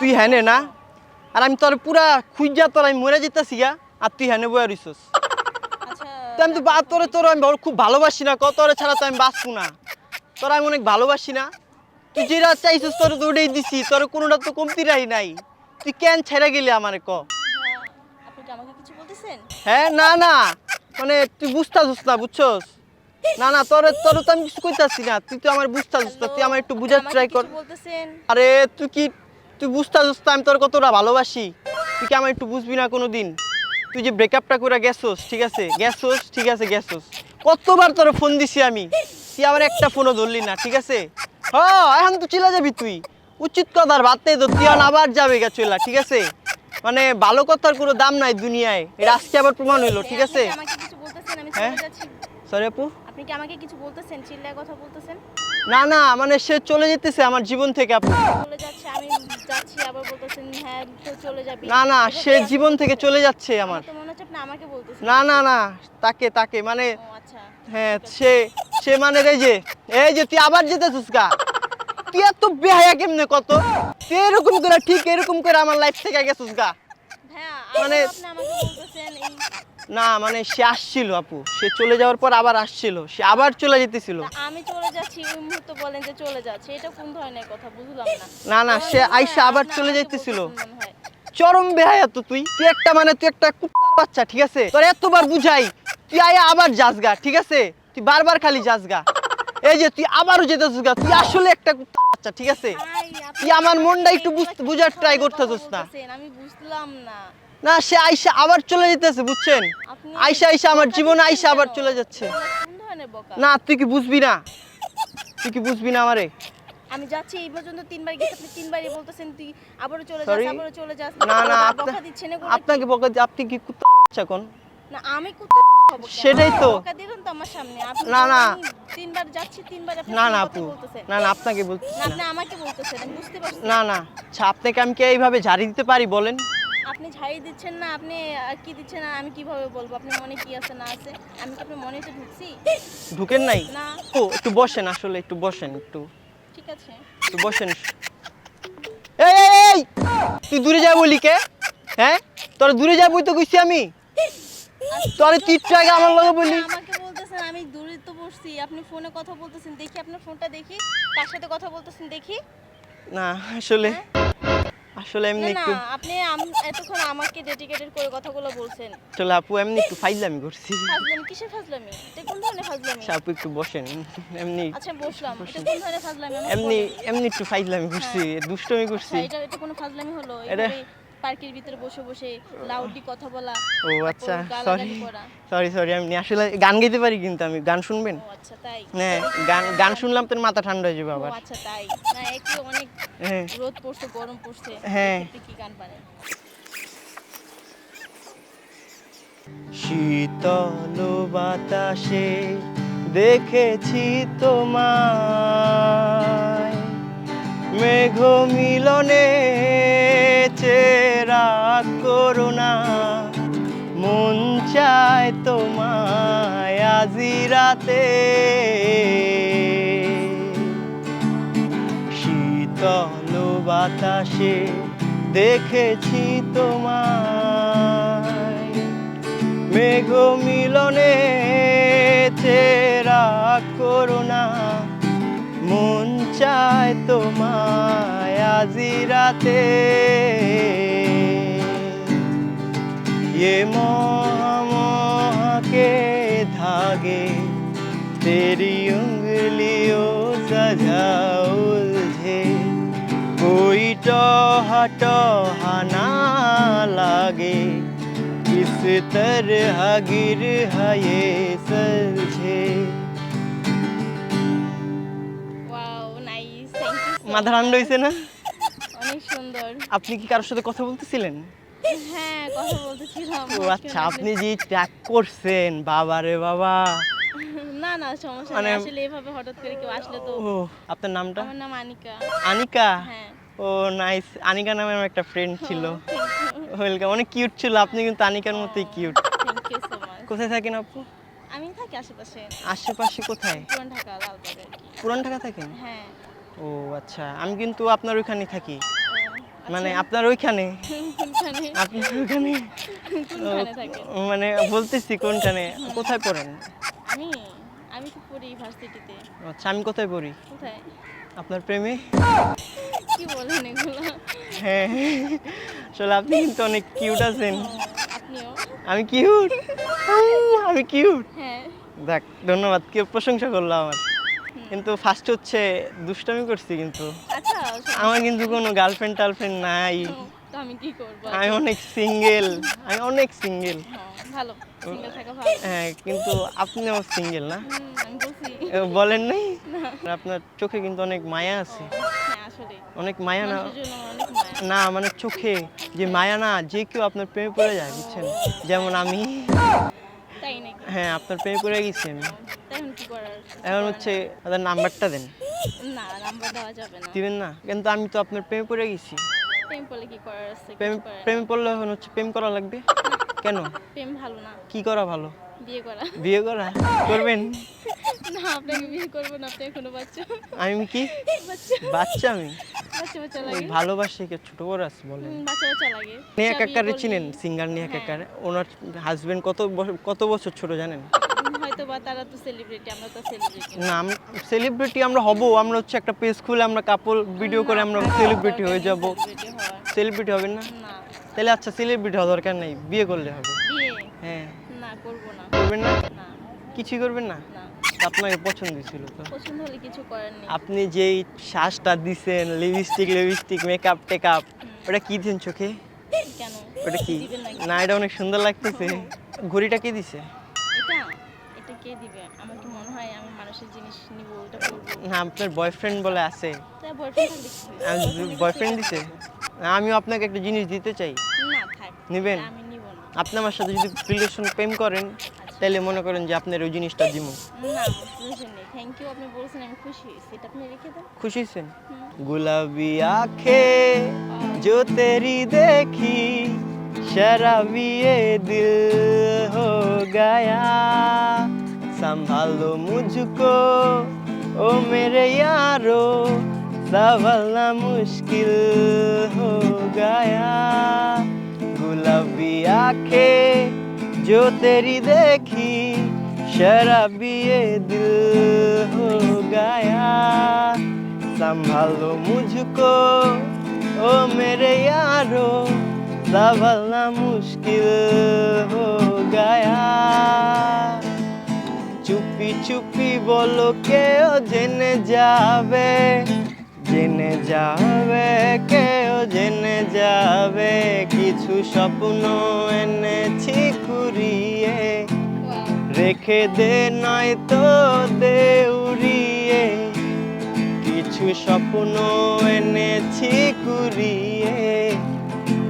তুই হ্যানে না? আর আমি তোর পুরা খুঁজা তোর আমি মরে যেতেছি গা। আর তুই হ্যানে বয়ে রইছস। আচ্ছা আমি তো বা তোরে তোর আমি খুব ভালোবাসি না ক তোরে ছাড়া তো আমি বাঁচবো না। তোর আমি অনেক ভালোবাসি না। তুই যেটা চাইছিস তোর তো ওটাই দিছি। তোর কোনোটা তো কমতি রাই নাই। তুই কেন ছেড়ে গেলি আমারে ক? হ্যাঁ, হ্যাঁ না না। মানে তুই বুঝতাছিস না বুঝছস? না না তোর তোর তো আমি কিছু কইতাছি না। তুই তো আমার বুঝতাছিস তুই আমার একটু বুঝার ট্রাই কর। বলতেছেন? আরে তুই কি তুই বুঝতাছিস তো আমি তোর কতটা ভালোবাসি? তুই কি আমার একটু বুঝবি না কোনো দিন তুই যে ব্রেকআপটা করে গেছোস ঠিক আছে? গেছোস ঠিক আছে গেছোস। কতবার তোর ফোন দিছি আমি? তুই আমার একটা ফোনও ধরলি না ঠিক আছে? হ এখন তো চলে যাবি তুই। উচিত কথার ভাত নেই তো তুই আবার যাবে গা চলা ঠিক আছে? মানে ভালো কথার কোনো দাম নাই দুনিয়ায়। এটা আজকে আবার প্রমাণ হইল ঠিক আছে? হ্যাঁ? সরি আপু? আপনি কি আমাকে কিছু বলতেছেন? চিল্লায় কথা বলতেছেন? না না মানে সে চলে যেতেছে আমার জীবন থেকে। আপু চলে যাচ্ছে আমি যাচ্ছি আবার বলতেছেন হ্যাঁ তো চলে যাবি। না না সে জীবন থেকে চলে যাচ্ছে আমার। তো মনে হচ্ছে আপনি আমাকে বলতেছেন। না না না তাকে তাকে মানে ও আচ্ছা। হ্যাঁ সে সে মানে এই যে এই যে তুই আবার যেতেছিস গা। তুই এত বেহায়া কেমনে কত? তুই এরকম করে ঠিক এরকম করে আমার লাইফ থেকে গেছিস গা। মানে- মানে না মানে সে আসছিল আপু। সে চলে যাওয়ার পর আবার আসছিল। সে আবার চলে যেতেছিল। আমি চলে যাচ্ছি ওই মুহূর্তে বলেন যে চলে যাচ্ছে। এটা কোন ধরনের কথা? বুঝলাম না। না না সে আইসা আবার চলে যাইতেছিল হয়। চরম বেহায়া তো তুই। তুই একটা মানে তুই একটা কুত্তার বাচ্চা ঠিক আছে? তোর এতবার বুঝাই তুই আয়া আবার যাস গা ঠিক আছে? তুই বারবার খালি যাস গা এই যে তুই আবারও যেতেছিস গা তুই আসলে একটা কুত্তার বাচ্চা ঠিক আছে। তুই আমার মনটা একটু বুঝার ধরনের করতেছিস না। আমি বুঝলাম না। না সে আইসা আবার চলে যেতেছে বুঝছেন? আইসা আইসা আমার জীবনে আইসা আবার চলে যাচ্ছে। না তুই কি বুঝবি না? তুই কি বুঝবি না আমারে? আমি যাচ্ছি এই পর্যন্ত তিনবার গেছে আপনি তিনবারই বলতেছেন তুই আবারও চলে যাস? আবারও চলে যাস। না না আপনাকে বকা আপনা- দিচ্ছেন আপনাকে বকা দি- আপনি কি বাচ্চা কোন? না আমি সেটাই তো। না, না। তিনবার যাচ্ছি তিনবার না না আপু। না না আপনাকে না আপনি আমাকে বলতেছেন আমি বুঝতে পারছি। না না। আচ্ছা আপনাকে আমি কি এইভাবে ঝাড়ি দিতে পারি বলেন? আপনি ঝাড়ি দিচ্ছেন না আপনি আর কি দিচ্ছেন আর আমি কীভাবে বলব? আপনার মনে কি আছে না আছে? আমি কি আপনার মনে ঢুকছি? ঢুকেন নাই? না। ও একটু বসেন আসলে একটু বসেন একটু। ঠিক আছে। একটু বসেন। এই তুই দূরে যা বলি কে? হ্যাঁ? তোর দূরে যা বই তো কইছি আমি। তোর আগে আমার লগে বলি। আমাকে বলতেছেন আমি দূরে তো বসছি। আপনি ফোনে কথা বলতেছেন দেখি আপনার ফোনটা দেখি। কার সাথে কথা বলতেছেন দেখি। না আসলে আসলে না এমনি না আপনি এতক্ষণ আমাকে ডেডিকেটেড করে কথাগুলো বলছেন। আসলে আপু এমনি একটু ফাইজলামি করছি। ফাজলামি? কিসের ফাজলামি? এটা কোন ধরনের ফাজলামি? আচ্ছা, আপু একটু বসেন। এমনি আচ্ছা বসলাম। এটা কোন ধরনের আমাকে এমনি এমনি একটু ফাইজলামি করছি দুষ্টমি করছি। আচ্ছা, এটা এটা কোনো ফাজলামি হলো? এটা- পার্কের ভিতরে বসে বসে লাউডলি কথা বলা ও আচ্ছা সরি সরি সরি আমি আসলে গান গাইতে পারি কিন্তু আমি গান শুনবেন? ও আচ্ছা তাই? হ্যাঁ গান গান শুনলাম তোর মাথা ঠান্ডা হয়ে যাবে ও আবার আচ্ছা তাই? না একটু অনেক হ্যাঁ। রোদ পড়ছে গরম পড়ছে হ্যাঁ। কি গান পারেন শীতল বাতাসে দেখেছি তোমায় মেঘ মিলনে চেরা করোনা মন চায় তোমায় আজি রাতে। শীতল বাতাসে দেখেছি তোমায়। মেঘ মিলনে চেরা করোনা মন চায় তোমায় আজি রাতে। ये मोह मोह के धागे तेरी उंगलियों सजा उलझे कोई टोहा टोहा ना लागे किस तरह गिर है ये सलझे ওয়াও নাইস থ্যাংক ইউ মাথা ঠান্ডা হয়েছে না অনেক সুন্দর আপনি কি কারোর সাথে কথা বলতেছিলেন হ্যাঁ কথা বলতেছিলাম ও আচ্ছা আপনি যে ট্র্যাক করছেন বাবা রে বাবা। না না সমস্যা মানে- নেই আসলে এভাবে হঠাৎ করে কেউ আসলে তো ও আপনার নামটা? আমার নাম আনিকা। আনিকা? হ্যাঁ। ও নাইস আনিকা নামে আমার একটা ফ্রেন্ড ছিল। ওয়েলকাম অনেক কিউট ছিল। আপনি কিন্তু আনিকার মতোই কিউট মাচ কোথায় থাকেন আপু? আমি থাকি আশেপাশে। আশেপাশে কোথায়? পুরান ঢাকা লালবাগ পুরান ঢাকা থাকেন? হ্যাঁ। ও আচ্ছা। আমি কিন্তু আপনার ওইখানে থাকি। মানে আচ্ছা। আপনার ওইখানে? আপনার ওইখানে? মানে বলতেছি কোনখানে? কোথায় পড়েন? আমি আমি তো পড়ি ইউনিভার্সিটিতে আচ্ছা আমি কোথায় পড়ি? কোথায়? আপনার প্রেমে? কি বলেন এগুলো? হ্যাঁ আসলে আপনি কিন্তু অনেক কিউট আছেন। আপনিও? আমি কিউট। আমি কিউট। হ্যাঁ। দেখ ধন্যবাদ কেউ প্রশংসা করল আমার। কিন্তু ফার্স্ট হচ্ছে দুষ্টামি করছি কিন্তু। আমার কিন্তু কোনো গার্লফ্রেন্ড টার্লফ্রেন্ড নাই। তো আমি কি করব? আমি অনেক সিঙ্গেল আমি অনেক সিঙ্গেল হ্যাঁ, ভালো সিঙ্গেল থাকা ভালো। হ্যাঁ কিন্তু আপনিও সিঙ্গেল না? আমি বলছি। বলেন নাই? আপনার চোখে কিন্তু অনেক মায়া আছে। হ্যাঁ অনেক মায়া না? না মানে চোখে যে মায়া না যে কেউ আপনার প্রেমে পড়ে যায় বুঝছেন? যেমন আমি। হ্যাঁ আপনার প্রেমে পড়ে গেছি আমি। এখন হচ্ছে তাদের নাম্বারটা দেন। না নাম্বার দেওয়া যাবে না। দিবেন না? কিন্তু আমি তো আপনার প্রেমে পড়ে গেছি। প্রেম করলে কি করার আছে? প্রেম কিছু প্রেমে পড়লে এখন হচ্ছে প্রেম করা লাগবে? কেন? প্রেম ভালো না। কি করা ভালো? বিয়ে করা। বিয়ে করা? করবেন? না আপনাকে বিয়ে করব না আপনি এখনও বাচ্চা। আমি কি? বাচ্চা। আমি? বাচ্চা বাচ্চা লাগে। ভালোবাসি কে? ছোট বড় আছে বাচ্চা বাচ্চা লাগে। কাকারে চিনেন সিঙ্গার হ্যাঁ। ওনার হাজবেন্ড কত বছর- কত বছর ছোট জানেন? হয়তো বা তারা তো সেলিব্রিটি আমরা তো সেলিব্রিটি না সেলিব্রিটি আমরা হব আমরা হচ্ছে একটা পেজ খুলে আমরা কাপড় ভিডিও করে আমরা সেলিব্রিটি হয়ে যাব। সেলিব্রিটি হবেন না? তাহলে আচ্ছা সেলিব্রিটি হওয়ার দরকার নেই বিয়ে করলে হবে। হ্যাঁ। না করব না। করবেন না? কিছুই করবেন না? আপনাকে পছন্দ ছিল তো? পছন্দ হলে কিছু করার নেই। আপনি যেই শ্বাসটা দিছেন লিপস্টিক লিপস্টিক মেকআপ টেকআপ ওটা কি দিন চোখে? কেন? ওটা কি? না এটা অনেক সুন্দর লাগতেছে। ঘড়িটা কে দিছে? কে দিবে আমার কি মনে হয় আমি মানুষের জিনিস নিব ওটা করবো না আপনার বয়ফ্রেন্ড বলে আছে তাই বয়ফ্রেন্ড থাকলে কি হবে? বয়ফ্রেন্ড দিছে না, আমিও আপনাকে একটা জিনিস দিতে চাই না থাক নেবেন আমি নিব না আপনি আমার সাথে যদি রিলেশন প্রেম করেন তাহলে মনে করেন যে আপনার ওই জিনিসটা দিব না প্রয়োজন নেই থ্যাংক ইউ আপনি বলছেন আমি খুশি হয়েছি এটা আপনি রেখে দেন খুশি হয়েছেন হুম। गुलाबी आंखें जो तेरी देखी शराबी ये दिल हो गया संभालो मुझको। ओ मेरे यारो, संभलना मुश्किल हो गया। गुलाबी आँखें जो तेरी देखी, शराबी ये दिल हो गया। संभालो मुझको, ओ मेरे यारो, संभलना मुश्किल हो गया। চুপি চুপি বলো কেউ জেনে যাবে জেনে যাবে, কেউ জেনে যাবে কিছু স্বপ্ন এনেছি কুড়িয়ে. রেখে দে নয় তো দে উড়িয়ে কিছু স্বপ্ন এনেছি কুড়িয়ে,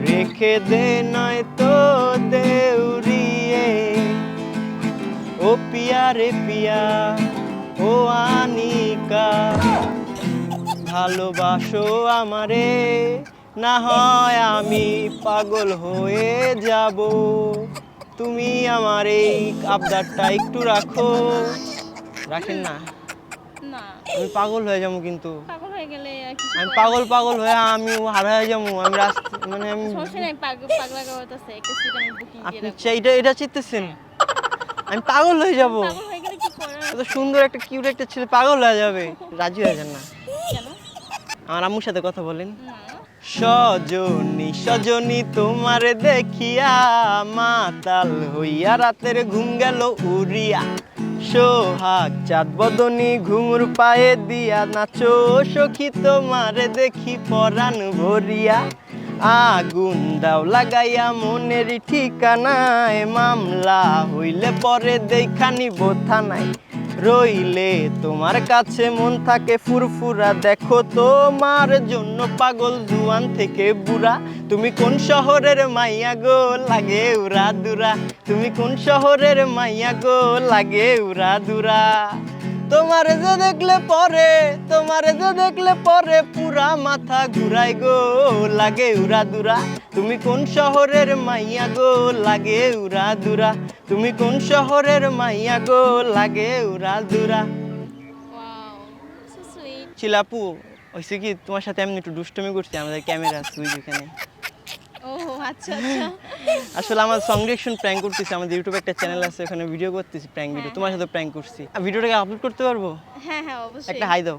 রেখে দে নয় তো দে ও পিয়া রে পিয়া ও আনিকা। ভালোবাসো আমারে না হয় আমি পাগল হয়ে যাব। তুমি আমার এই আবদারটা একটু রাখো। রাখেন না? আমি পাগল হয়ে যাব কিন্তু। হয়ে আমি পাগল পাগল হয়ে আমি হারা যাব। আমি রাস্তা মানে আমি আপনি এটা এটা আমি পাগল হয়ে যাব। এত সুন্দর একটা কিউট একটা ছেলে পাগল হয়ে যাবে। রাজি হয়ে যান না। আমার আম্মুর সাথে কথা বলেন। সজনী সজনী তোমারে দেখিয়া মাতাল হইয়া রাতের ঘুম গেল উড়িয়া। সোহাগ চাঁদ বদনী ঘুমুর পায়ে দিয়া নাচো সখী তোমারে দেখি পরাণ ভরিয়া। আগুন দাও, লাগাইয়া মনের ঠিকানায় মামলা হইলে পরে দেখানি বোথা নাই রইলে তোমার কাছে মন থাকে ফুরফুরা, দেখো তোমার জন্য পাগল জুয়ান থেকে বুড়া। তুমি কোন শহরের মাইয়া গো, লাগে উরা দুরা তুমি কোন শহরের মাইয়া গো, লাগে উরা দুরা তোমার যে দেখলে পরে তোমার যে দেখলে পরে পুরা মাথা ঘুরাই গো লাগে উরা দুরা। তুমি কোন শহরের মাইয়া গো লাগে উরা দুরা। তুমি কোন শহরের মাইয়া গো লাগে উরা দুরা। বলছিল হয়েছে কি তোমার সাথে এমনি একটু দুষ্টমি করছি আমাদের ক্যামেরা যেখানে ও আচ্ছা আচ্ছা। আসলে আমার সং ডিরেকশন প্র্যাঙ্ক করতেছি আমাদের ইউটিউবে একটা চ্যানেল আছে ওখানে ভিডিও করতেছি প্র্যাঙ্ক ভিডিও তোমার সাথে প্র্যাঙ্ক করছি। আর ভিডিওটাকে আপলোড করতে পারব? হ্যাঁ হ্যাঁ অবশ্যই। একটা হাই দাও।